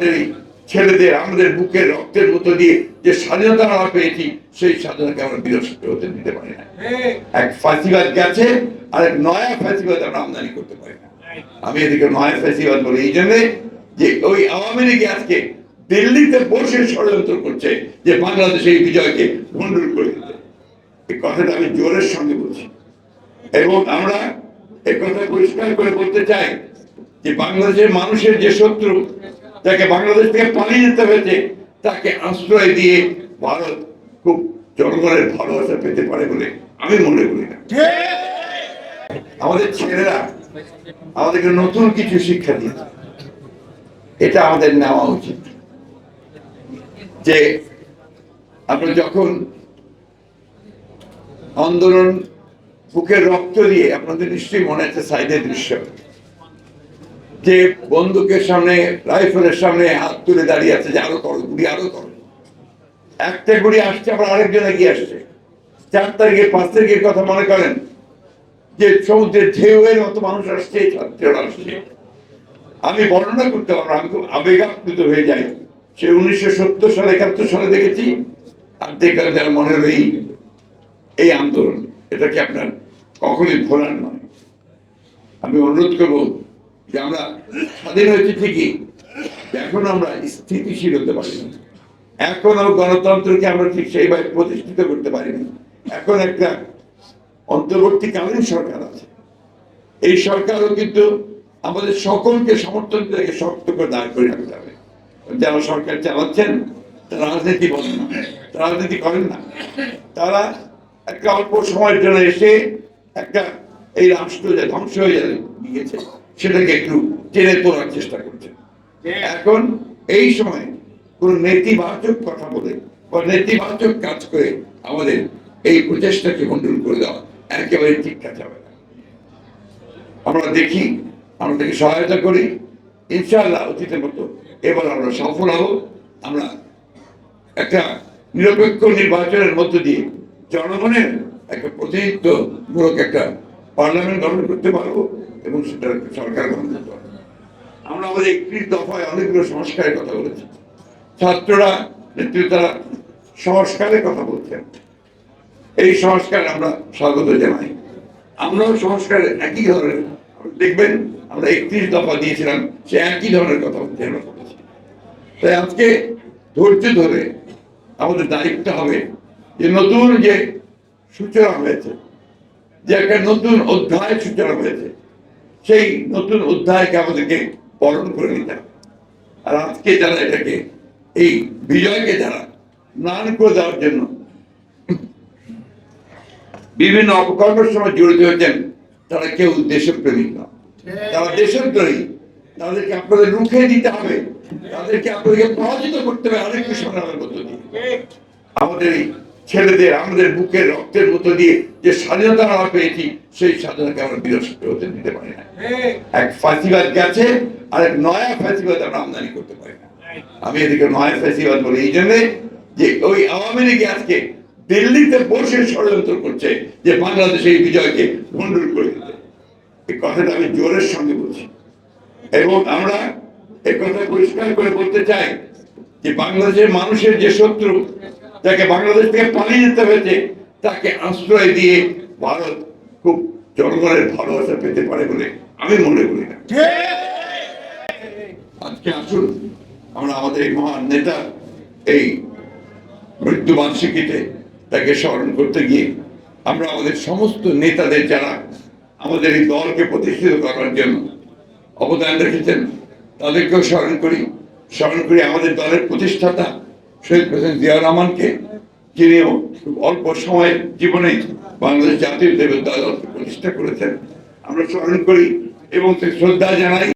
আমাদের এই ছেলেদের, আমাদের বুকের রক্তের মতো দিয়ে যে স্বাধীনতা আমরা পেয়েছি, সেই স্বাধীনতাকে আমরা বিরষ্ট হতে দিতে পারি না। এক ফাঁসিবাদ গেছে, আর এক নয়া ফাঁসিবাদ আমরা আমদানি করতে পারি না। আমি এদিকে নয়া ফাঁসিবাদ বলি, এই জন্যে যে ওই আওয়ামী লীগ আজকে দিল্লিতে বসে ষড়যন্ত্র করছে যে বাংলাদেশ এই বিজয়কে ভণ্ডুল করে দিতে। এই কথাটা আমি জোরের সঙ্গে বলছি। এবং আমরা এ কথা পরিষ্কার করে বলতে চাই যে বাংলাদেশের মানুষের যে শত্রু যাকে বাংলাদেশ থেকে পালিয়ে যেতে হয়েছে, তাকে আশ্রয় দিয়ে ভারত খুব জনগণের ভালোবাসা পেতে পারে বলে আমি মনে করি না। আমাদের ছেলেরা আমাদেরকে নতুন কিছু শিক্ষা দিয়েছে। এটা আমাদের নেওয়া উচিত। যে আমরা যখন আন্দোলন, বুকের রক্ত দিয়ে, আপনাদের নিশ্চয়ই মনে আছে সাইডের দৃশ্য। যে বন্দুকের সামনে, রাইফেলের সামনে হাত তুলে দাঁড়িয়ে আছে যে আরও করো, গুলি আরও করো। একটা গুলি আসছে, আবার আরেকজন এগিয়ে আসছে। চার তারিখে পাঁচ তারিখের কথা মনে করেন? যে সমুদ্রের ঢেউয়ের মতো মানুষ আসছে ছাত্রীরা আসছে। আমি বর্ণনা করতে পারব আমি খুব আবেগাপ্লুত হয়ে যাই। সে উনিশশো সত্তর সালে, একাত্তর সালে দেখেছি। আর দেখলাম যারা মনে এই এই আন্দোলন। এটাকে আপনার কখনোই ভোলার নয়। আমি অনুরোধ করব যে আমরা স্বাধীন হয়েছি ঠিকই, এখন আমরা স্থিতিশীল হতে পারি। না এখনও গণতন্ত্রকে আমরা ঠিক সেইভাবে প্রতিষ্ঠিত করতে পারিনি। এখন একটা অন্তর্বর্তীকালীন সরকার আছে। এই সরকারও কিন্তু আমাদের সকলকে সমর্থন থেকে শক্ত করে দাঁড় করে রাখতে হবে। যারা সরকার চালাচ্ছেন, তারা রাজনীতি বলেন না, তারা রাজনীতি করেন না। তারা একটা অল্প সময়ের জন্য এসে একটা এই রাষ্ট্র যে ধ্বংস হয়ে যাবে, গিয়েছে। সেটাকে একটু টেনে তোলার চেষ্টা করছে। এখন এই সময় কোন নেতিবাচক কথা বলে বা নেতিবাচক কাজ করে আমাদের এই প্রচেষ্টাকে মন্ডল করে দেওয়া একেবারে ঠিক কাজ হবে না। আমরা দেখি আমরা তাকে সহায়তা করি। ইনশাআল্লাহ অতীতের মতো এবার আমরা সফল হব। আমরা একটা নিরপেক্ষ নির্বাচনের মধ্য দিয়ে জনগণের একটা প্রতিনিধিত্বমূলক একটা পার্লামেন্ট গঠন করতে পারব এবং সেটা সরকার গঠন করতে পারব। আমরা আমাদের একত্রিশ দফায় অনেকগুলো সংস্কারের কথা বলেছি। ছাত্ররা, নেতৃত্বরা সংস্কারের কথা বলছেন। এই সংস্কার আমরা স্বাগত জানাই। আমরাও সংস্কার একই ধরনের, দেখবেন আমরা একত্রিশ দফা দিয়েছিলাম, সে একই ধরনের কথা বলতে আমরা বলেছি। তাই আজকে ধৈর্য ধরে আমাদের দায়িত্ব হবে যে নতুন যে সূচনা হয়েছে যে একটা নতুন অধ্যায় সূচনা হয়েছে। সেই নতুন অধ্যায়কে আমাদেরকে বরণ করে নিতে হবে। আর আজকে যারা এটাকে, এই বিজয়কে যারা ম্লান করে দেওয়ার জন্য বিভিন্ন অপকর্মের সময় জড়িত হয়েছেন, তারা কেউ দেশপ্রেমিক না তারা দেশদ্রোহী তাদেরকে আপনাদের রুখে দিতে হবে। তাদেরকে আপনাদেরকে পরাজিত করতে হবে আরেকটু সংগ্রামের মধ্য দিয়ে। আমাদের এই ছেলেদের আমাদের বুকের রক্তের মতো দিয়ে যে স্বাধীনতা আমরা পেয়েছি, সেই স্বাধীনতাকে আমরা বিরষ্ট হতে দিতে পারি না। এক ফাঁসিবাদ গেছে আর এক নয়া ফাঁসিবাদ আমরা আমদানি করতে পারি না। আমি এদিকে নয়া ফাঁসিবাদ বলি এই জন্যে যে ওই আওয়ামী লীগ আজকে দিল্লিতে বসে ষড়যন্ত্র করছে যে বাংলাদেশ এই বিজয়কে ভণ্ডুল করে দিতে। এই কথাটা আমি জোরের সঙ্গে বলছি। এবং আমরা এ কথা পরিষ্কার করে বলতে চাই যে বাংলাদেশের মানুষের যে শত্রু যাকে বাংলাদেশ থেকে পালিয়ে যেতে হয়েছে তাকে আশ্রয় দিয়ে ভারত খুব জনগণের ভালোবাসা পেতে পারে বলে আমি মনে করি না। আজকে আসুন আমরা আমাদের এই মহান নেতা এই মৃত্যু বার্ষিকীতে তাকে স্মরণ করতে গিয়ে আমরা আমাদের সমস্ত নেতাদের যারা আমাদের এই দলকে প্রতিষ্ঠিত করার জন্য অবদান রেখেছেন তাদেরকেও স্মরণ করি। স্মরণ করি আমাদের দলের প্রতিষ্ঠাতা শহীদ প্রেসিডেন্ট জিয়া রহমানকে যিনিও খুব অল্প সময়ের জীবনে বাংলাদেশ জাতির দেবের দল প্রতিষ্ঠা করেছেন। আমরা স্মরণ করি এবং শ্রদ্ধা জানাই